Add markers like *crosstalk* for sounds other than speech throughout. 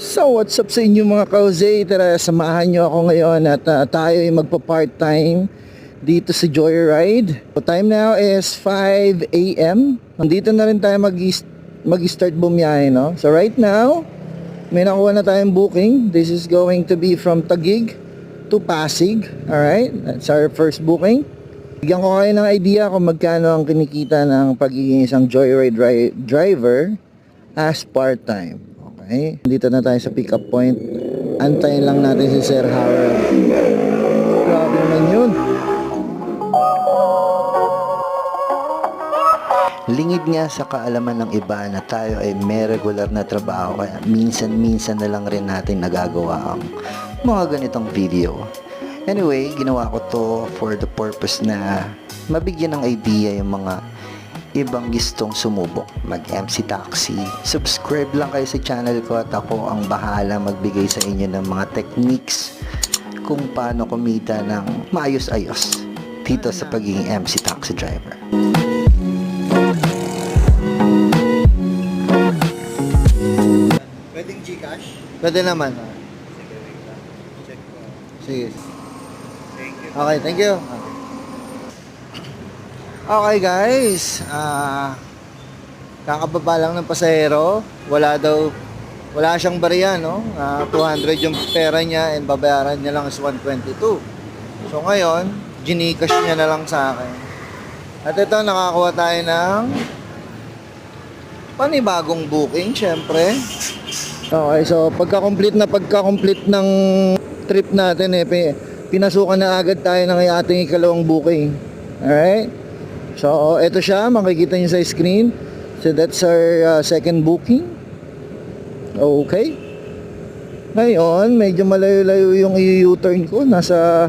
So what's up sa inyo mga kauze? Tara samahan nyo ako ngayon at uh, tayo ay magpa-part-time dito sa Joyride. So, time now is 5 a.m. Nandito na rin tayo mag mag-start bumiyahe, no? So right now, may nakuha na tayong booking. This is going to be from Tagig to Pasig. Alright? That's our first booking. Bigyan ko kayo ng idea kung magkano ang kinikita ng pagiging isang Joyride ri- driver as part-time. Okay? Dito na tayo sa pick-up point. Antayin lang natin si Sir Howard. Grabe naman yun. Lingid nga sa kaalaman ng iba na tayo ay may regular na trabaho kaya minsan-minsan na lang rin natin nagagawa ang mga ganitong video. Anyway, ginawa ko to for the purpose na mabigyan ng idea yung mga ibang gustong sumubok mag-MC Taxi. Subscribe lang kayo sa channel ko at ako ang bahala magbigay sa inyo ng mga techniques kung paano kumita ng maayos-ayos dito sa pagiging MC Taxi driver. Pwedeng Gcash? Pwede naman. Sige. Okay, thank you. Okay guys, ah kakababa lang ng pasahero. Wala daw, wala siyang bariya, no? Ah, 200 yung pera niya and babayaran niya lang is 122. So ngayon, ginikash niya na lang sa akin. At ito, nakakuha tayo ng panibagong booking, syempre. Okay, so pagka-complete na pagka-complete ng trip natin eh, pi- pinasukan na agad tayo ng ating ikalawang booking. Alright? So, ito siya, makikita niyo sa screen. So, that's our uh, second booking. Okay. Ngayon, medyo malayo-layo yung i-U-turn ko. Nasa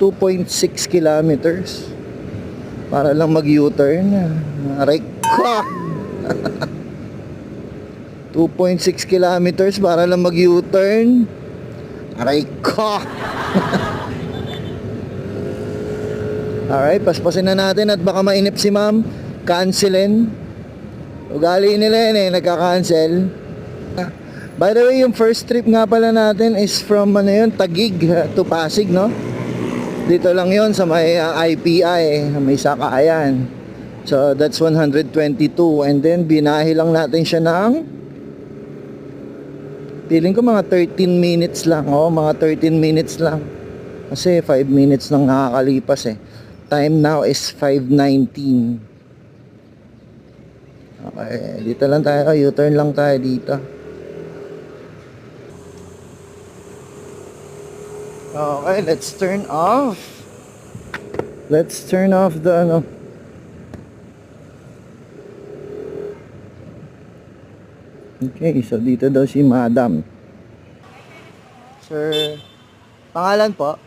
2.6 kilometers. Para lang mag-U-turn. Ko! 2.6 kilometers para lang mag-U-turn. Aray ko! *laughs* *laughs* Alright, paspasin na natin at baka mainip si ma'am. Cancelin. Ugali nila yun eh, nagka-cancel. By the way, yung first trip nga pala natin is from ano yun, Tagig to Pasig, no? Dito lang yon sa may uh, IPI, may sakayan. So that's 122 and then binahi lang natin siya ng Feeling ko mga 13 minutes lang. Oh, mga 13 minutes lang. Kasi 5 minutes nang nakakalipas eh. Time now is 5.19. Okay, dito lang tayo. U-turn lang tayo dito. Okay, let's turn off. Let's turn off the ano. Okay, so dito daw si Madam. Sir, pangalan po?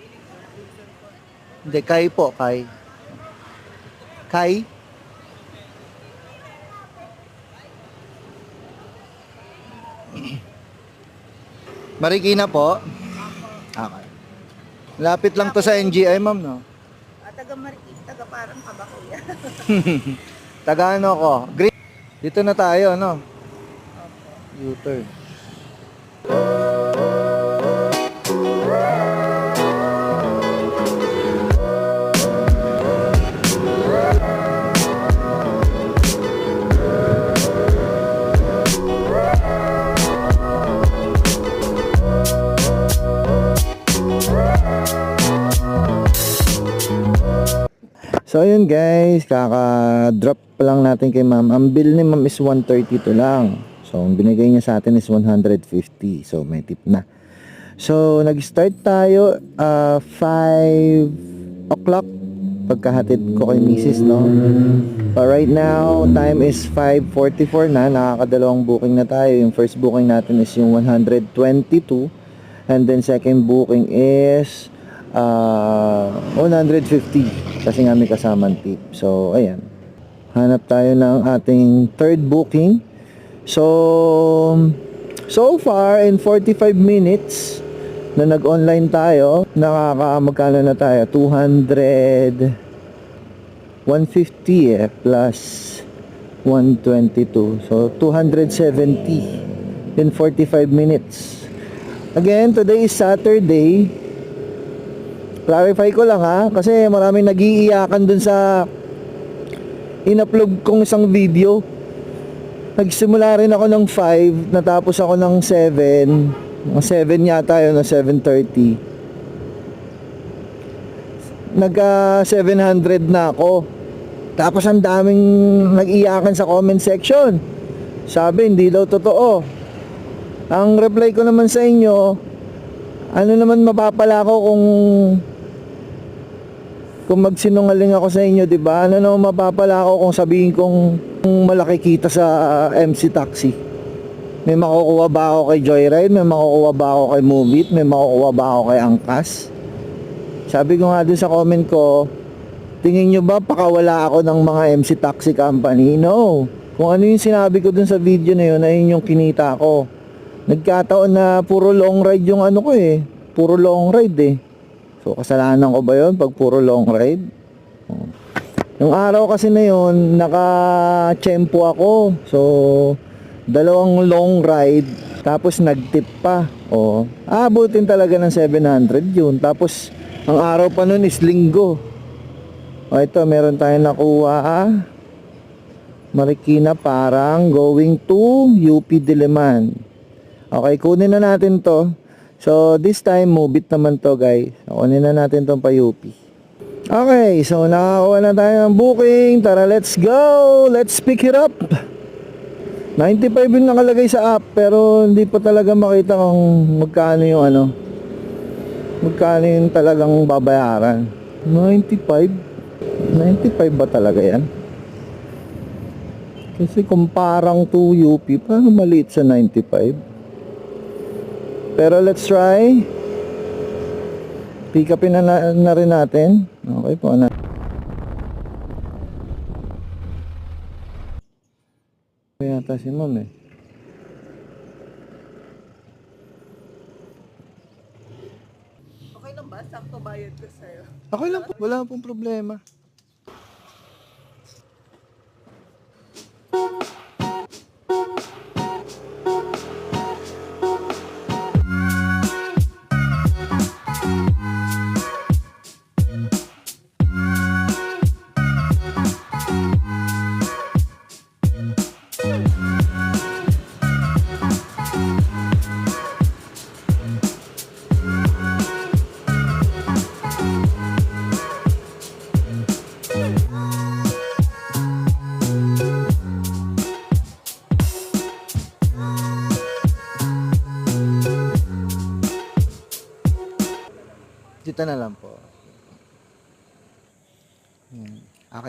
Hindi, Kai po, Kai. Kai? *clears throat* Marikina po? Okay. Lapit lang to sa NGI, ma'am, no? Ah, taga Marikit, taga parang kabakuya. *laughs* Taga ano ko? Green. Dito na tayo, ano? U-turn. So ayun guys, kaka-drop pa lang natin kay ma'am. Ang bill ni ma'am is 132 lang. So ang binigay niya sa atin is 150. So may tip na. So nag-start tayo uh, 5 o'clock pagkahatid ko kay Mrs. no. But right now, time is 5.44 na. Nakakadalawang booking na tayo. Yung first booking natin is yung 122. And then second booking is uh, 150 kasi nga may kasamang tip. So, ayan. Hanap tayo ng ating third booking. So, so far in 45 minutes na nag-online tayo, nakakamagkano na tayo? 200 150 eh, plus 122. So, 270 in 45 minutes. Again, today is Saturday. Clarify ko lang ha, kasi maraming nagiiyakan dun sa in-upload kong isang video. Nagsimula rin ako ng 5, natapos ako ng 7. Mga 7 yata yun, na 7.30. Nagka 700 na ako. Tapos ang daming nag-iyakan sa comment section. Sabi, hindi daw totoo. Ang reply ko naman sa inyo, ano naman mapapala ko kung kung magsinungaling ako sa inyo, 'di ba? Ano naman mapapala ko kung sabihin kong malaki kita sa uh, MC Taxi? May makukuha ba ako kay Joyride? May makukuha ba ako kay Movit? May makukuha ba ako kay Angkas? Sabi ko nga dun sa comment ko, tingin nyo ba pakawala ako ng mga MC Taxi Company? No. Kung ano yung sinabi ko dun sa video na yun, ayun yung kinita ko. Nagkataon na puro long ride yung ano ko eh. Puro long ride eh. So, kasalanan ko ba yun pag puro long ride? Oh. Yung araw kasi na yun, naka-tempo ako. So, dalawang long ride, tapos nag-tip pa. O, abutin talaga ng 700 yun. Tapos, ang araw pa nun is linggo. O, ito, meron tayong nakuha. ah. Marikina parang going to UP Diliman. Okay, kunin na natin to. So, this time, move it naman to, guys. Kunin na natin tong pa UP. Okay, so nakakuha na tayo ng booking. Tara, let's go! Let's pick it up! 95 yung nakalagay sa app, pero hindi pa talaga makita kung magkano yung ano. Magkano yung talagang babayaran. 95? 95 ba talaga yan? Kasi kung parang 2 UP, parang maliit sa 95. Pero let's try. Pick upin na, na, na rin natin. Okay po na. Yata si ma'am eh. Okay lang ba? Sakto bayad ko sa'yo. Okay lang po, wala pong problema.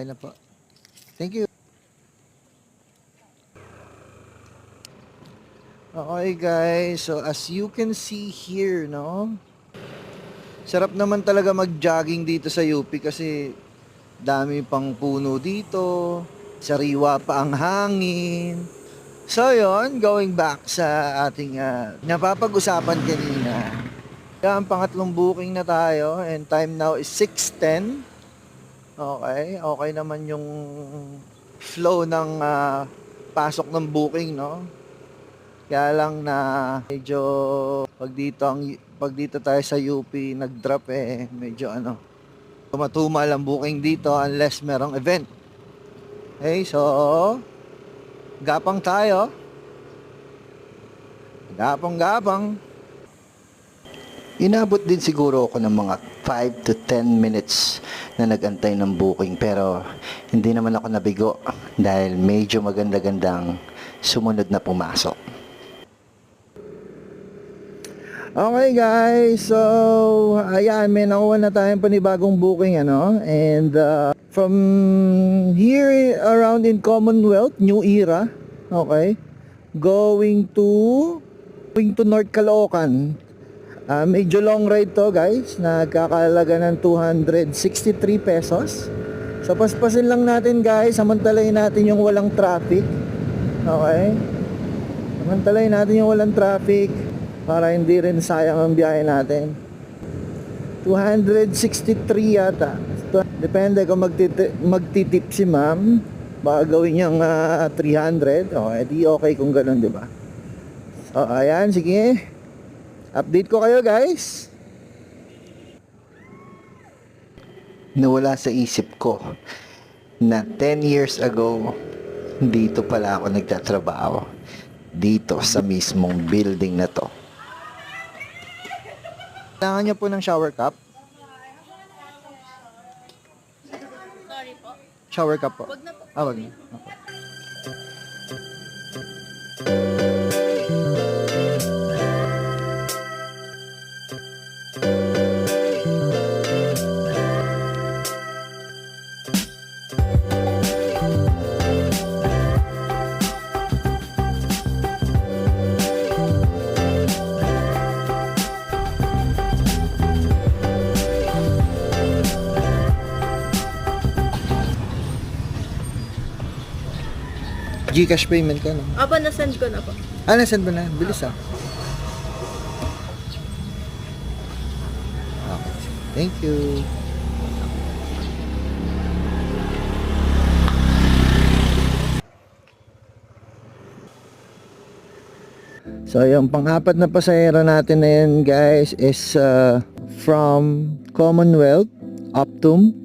Okay na po. Thank you. Okay guys, so as you can see here, no? Sarap naman talaga mag-jogging dito sa UP kasi dami pang puno dito, sariwa pa ang hangin. So yon, going back sa ating ah, napapag-usapan kanina. Yan, pangatlong booking na tayo and time now is 6.10. Okay, okay naman yung flow ng ah, pasok ng booking, no? Kaya lang na medyo pag dito ang pag dito tayo sa UP nag-drop eh medyo ano tumatumal ang booking dito unless merong event. Okay, so gapang tayo. Gapang-gapang. Inabot din siguro ako ng mga 5 to 10 minutes na nagantay ng booking pero hindi naman ako nabigo dahil medyo maganda-gandang sumunod na pumasok. Okay guys, so ayan, may nakuha na tayong panibagong booking ano and uh, from here around in Commonwealth, New Era, okay, going to going to North Caloocan. Uh, medyo long ride to guys, nagkakalaga ng 263 pesos. So paspasin lang natin guys, samantalayin natin yung walang traffic. Okay? Samantalayin natin yung walang traffic para hindi rin sayang ang biyahe natin. 263 yata. Depende kung magtitip, magtitip si ma'am. Baka gawin niyang ah, 300. O, edi okay kung ganun, di ba? So, ayan, sige. Update ko kayo, guys. Nawala sa isip ko na 10 years ago, dito pala ako nagtatrabaho. Dito sa mismong building na to. Kailangan niyo po ng shower cup. Sorry po. Shower cup po. Wag na po. Ah, wag na. Okay. Gcash payment ka, no? Aba, nasend ko na po. Ah, nasend mo na. Bilis ah. Okay. Thank you. So, yung pang-apat na pasahero natin na yun, guys, is uh, from Commonwealth, Optum,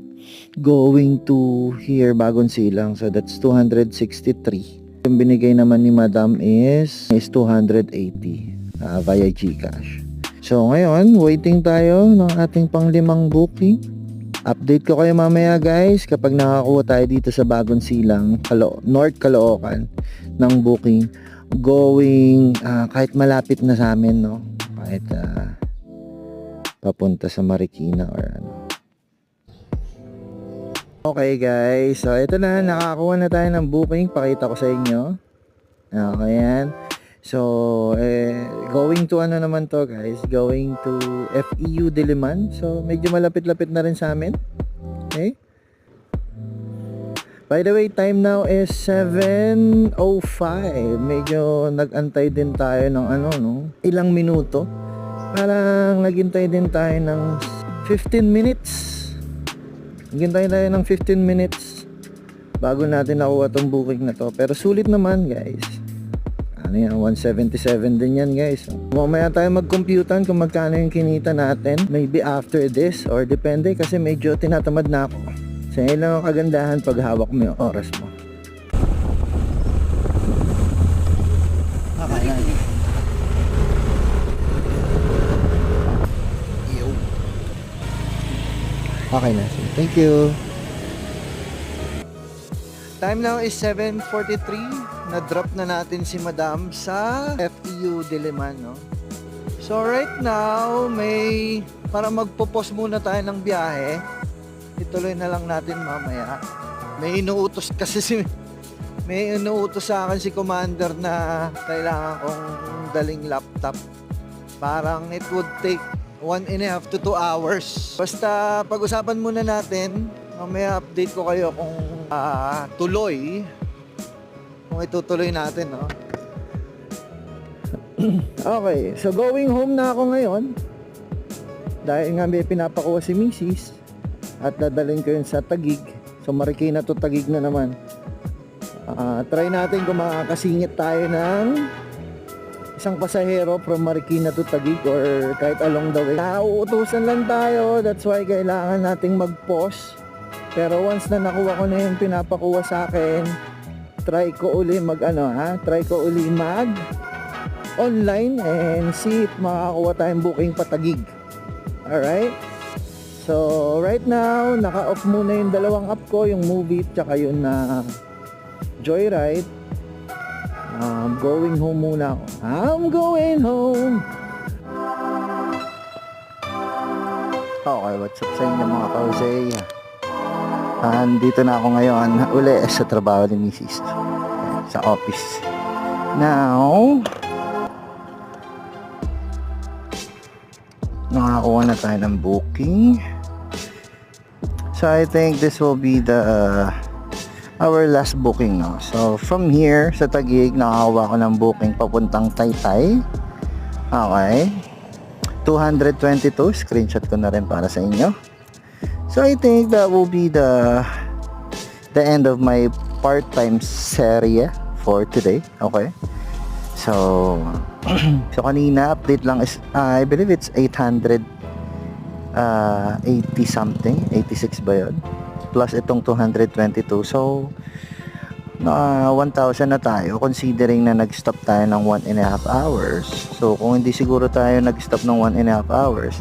going to here, Bagong Silang. So, that's 263. Yung binigay naman ni Madam is, is 280 uh, via GCash. So, ngayon, waiting tayo ng ating panglimang booking. Update ko kayo mamaya guys kapag nakakuha tayo dito sa Bagong Silang, Kalo North Caloocan ng booking going ah, kahit malapit na sa amin no kahit ah, papunta sa Marikina or ano Okay guys, so ito na, nakakuha na tayo ng booking, pakita ko sa inyo. Okay yan. So, eh, going to ano naman to guys, going to FEU Diliman. So, medyo malapit-lapit na rin sa amin. Okay? By the way, time now is 7.05. Medyo nag-antay din tayo ng ano, no? Ilang minuto. Parang naghintay din tayo ng 15 minutes. Naghintay tayo ng 15 minutes bago natin nakuha tong booking na to. Pero sulit naman, guys. Ano yan, 177 din yan, guys. Mamaya tayo mag-computan kung magkano yung kinita natin. Maybe after this or depende kasi medyo tinatamad na ako. Sa so, lang ang kagandahan pag hawak mo yung oras mo. Okay na. Okay na. So, thank you. Time now is 7.43. Na-drop na natin si Madam sa FEU Diliman, no? So right now, may para magpo-pause muna tayo ng biyahe. Ituloy na lang natin mamaya. May inuutos kasi si *laughs* may inuutos sa akin si commander na kailangan kong daling laptop. Parang it would take one and a half to two hours. Basta pag-usapan muna natin, mamaya update ko kayo kung ah, tuloy, kung itutuloy natin, no? *clears throat* okay, so going home na ako ngayon. Dahil nga may pinapakuha si Mrs. At dadalhin ko yun sa Tagig. So Marikina to Tagig na naman. Ah, try natin kung makakasingit tayo ng isang pasahero from Marikina to Taguig or kahit along the way. Nauutusan lang tayo, that's why kailangan nating mag-pause. Pero once na nakuha ko na yung pinapakuha sa akin, try ko uli mag ano ha, try ko uli mag online and see if makakuha tayong booking patagig. Alright? So, right now, naka-off muna yung dalawang app ko, yung movie tsaka yung na Joyride. I'm going home muna ako. I'm going home. Okay, what's up sa inyo mga kausay? Andito na ako ngayon uli sa trabaho ni Mrs. Sa office. Now, nakakuha na tayo ng booking. So I think this will be the uh, our last booking no. So from here sa Taguig nakakuha ko ng booking papuntang Taytay. Okay. 222 screenshot ko na rin para sa inyo. So I think that will be the the end of my part-time serye for today. Okay. So, *clears throat* so kanina update lang is ah, I believe it's 800 uh, 80 something, 86 ba yun? Plus itong 222. So, na 1,000 na tayo considering na nag-stop tayo ng 1 and a half hours. So, kung hindi siguro tayo nag-stop ng 1 and a half hours,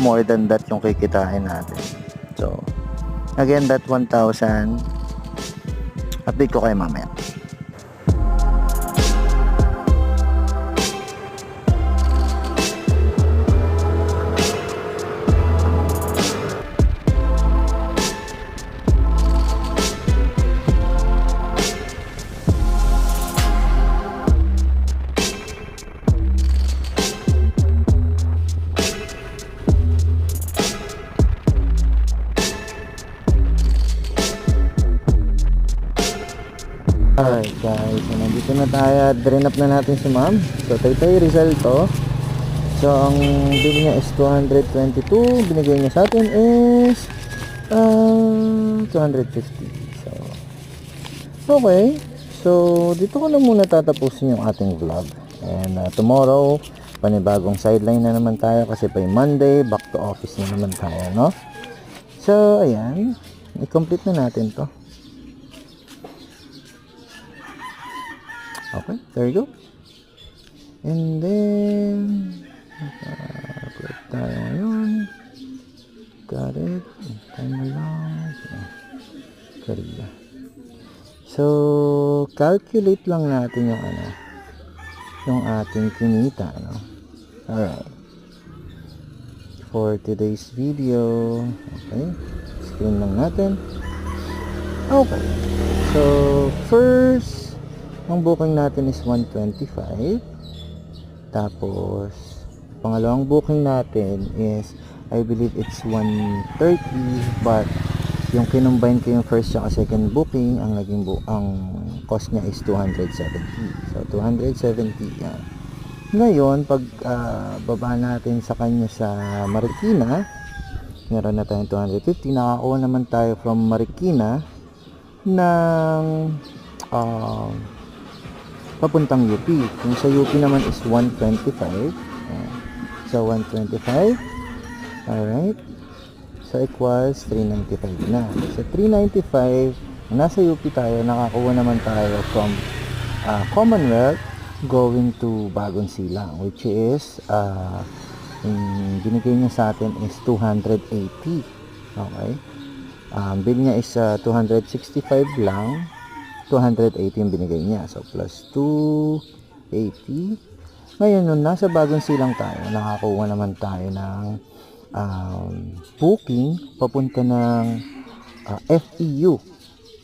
more than that yung kikitain natin. So, again, that 1,000 update ko kayo mamaya. Alright guys, so nandito na tayo. Drain up na natin si ma'am. So Taytay Rizal to. So ang bili niya is 222. Binigay niya sa atin is uh, 250. So okay. So dito ko na muna tatapusin yung ating vlog. And uh, tomorrow, panibagong sideline na naman tayo kasi pa Monday, back to office na naman tayo, no? So ayan, i-complete na natin to. Okay, there you go. And then, naka-click tayo ngayon. Got it. Time mo lang. Korea. So, calculate lang natin yung ano, yung ating kinita, ano. Alright. For today's video, okay, screen lang natin. Okay. So, first, ang booking natin is 125. Tapos, pangalawang booking natin is, I believe it's 130, but yung kinumbine ko yung first at second booking, ang naging bu ang cost niya is 270. So, 270 yan. Ngayon, pag ah, baba natin sa kanya sa Marikina, meron na tayong 250. Nakakuha naman tayo from Marikina ng um, papuntang UP. Yung sa UP naman is 125. Ayan. So, 125. Alright. So, equals 395 na. Sa 395, kung nasa UP tayo, nakakuha naman tayo from uh, Commonwealth going to Bagong Silang, which is, uh, yung binigay niya sa atin is 280. Okay. Um, bill niya is uh, 265 lang 280 yung binigay niya. So, plus 280. Ngayon, nung nasa bagong silang tayo, nakakuha naman tayo ng um, booking papunta ng uh, FEU.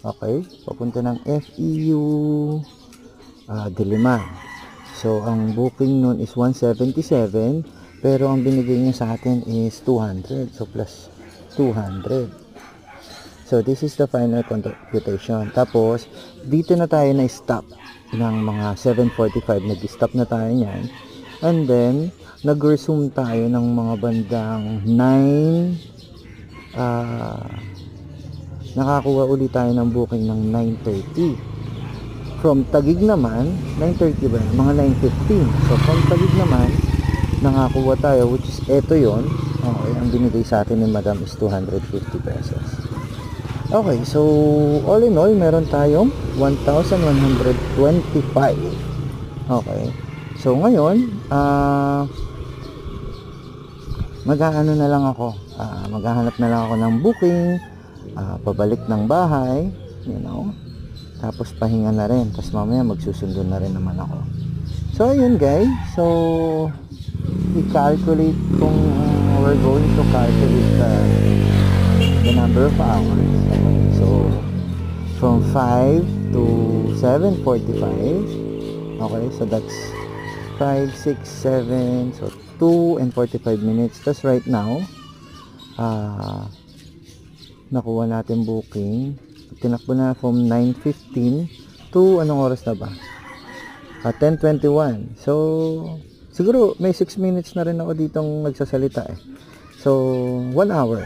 Okay? Papunta ng FEU uh, Diliman. So, ang booking nun is 177 pero ang binigay niya sa atin is 200. So, plus 200. So, this is the final computation. Tapos, dito na tayo na-stop ng mga 7.45. Nag-stop na tayo niyan. And then, nag-resume tayo ng mga bandang 9 ah nakakuha ulit tayo ng booking ng 9.30. From Tagig naman, 9.30 ba? Mga 9.15. So, from Tagig naman, nakakuha tayo, which is eto yon Okay, ang binigay sa atin ni Madam is 250 pesos. Okay, so all in all, meron tayong 1,125. Okay. So ngayon, ah mag-aano na lang ako. ah maghahanap na lang ako ng booking, ah, pabalik ng bahay, you know. Tapos pahinga na rin. Tapos mamaya magsusundo na rin naman ako. So ayun guys. So i-calculate kung we're going to calculate the, the number of hours. So, from 5 to 7.45. Okay, so that's 5, 6, 7, so 2 and 45 minutes. That's right now. Ah, nakuha natin booking. Tinakbo na from 9.15 to anong oras na ba? Ah, 10.21. So, siguro may 6 minutes na rin ako ditong nagsasalita eh. So, 1 hour.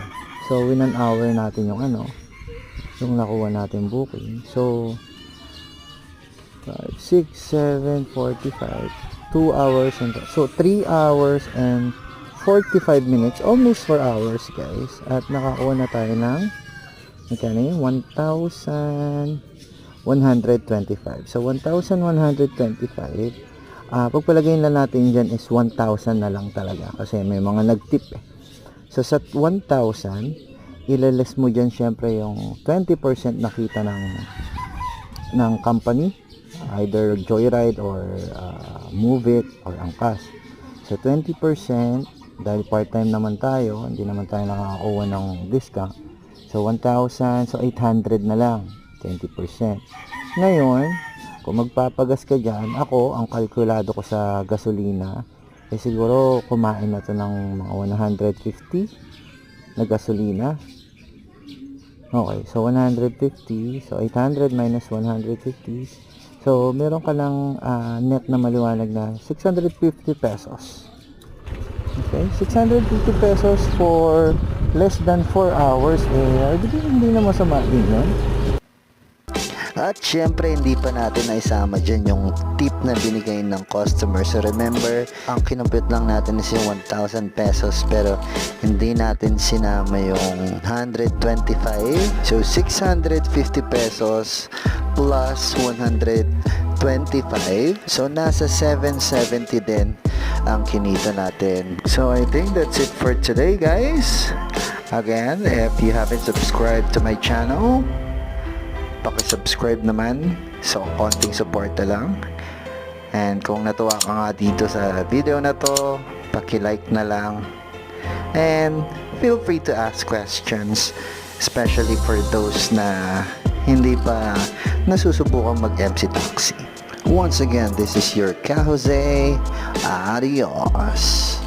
So, in an hour natin yung ano, yung nakuha natin booking. So, 5, 6, 7, 45. 2 hours and so 3 hours and 45 minutes. Almost 4 hours guys. At nakakuha na tayo ng magkano yun? 1,125. So 1,125 Ah, pagpalagay na natin dyan is 1,000 na lang talaga kasi may mga nagtip eh. So sa 1,000, ilales mo dyan syempre yung 20% nakita ng ng company either Joyride or uh, Move or Angkas. So 20% dahil part-time naman tayo, hindi naman tayo nakakakuha ng discount. So 1,000, so 800 na lang, 20%. Ngayon, kung magpapagas ka dyan, ako, ang kalkulado ko sa gasolina, eh siguro kumain na to ng mga 150 na gasolina. Okay, so 150, so 800 minus 150, so meron ka ng ah, net na maliwanag na 650 pesos. Okay, 650 pesos for less than 4 hours, eh, hindi, hindi na masama din. At syempre, hindi pa natin naisama dyan yung tip na binigay ng customer. So remember, ang kinumpit lang natin is yung 1,000 pesos pero hindi natin sinama yung 125. So 650 pesos plus 125. So nasa 770 din ang kinita natin. So I think that's it for today guys. Again, if you haven't subscribed to my channel, pakisubscribe naman. So, konting support na lang. And kung natuwa ka nga dito sa video na to, paki-like na lang. And feel free to ask questions, especially for those na hindi pa nasusubukan mag-MC Taxi. Once again, this is your Ka Jose. Adios!